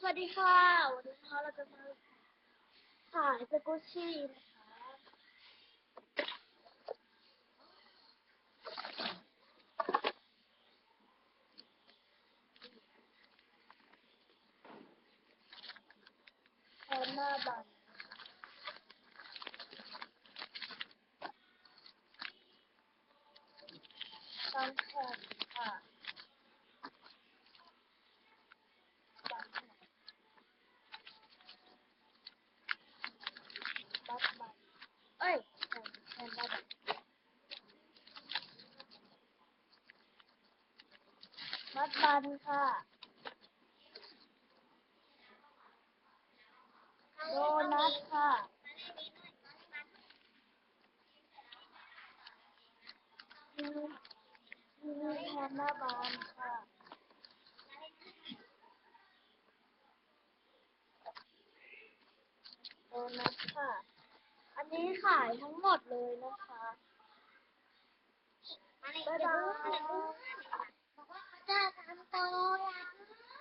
สวัสดีค่ะ วันนี้นะคะเราจะมาขายสกุชชี่นะคะแทนหน้าบันตั้งแทนค่ะตั้งแทน บัตบัตเอ้ยแทนแทนบัต บัตบันค่ะ โดนัทค่ะมีมีแทนหน้าบานค่ะโดนัทค่ะ อันนี้ขายทั้งหมดเลยนะคะ บ๊ายบาย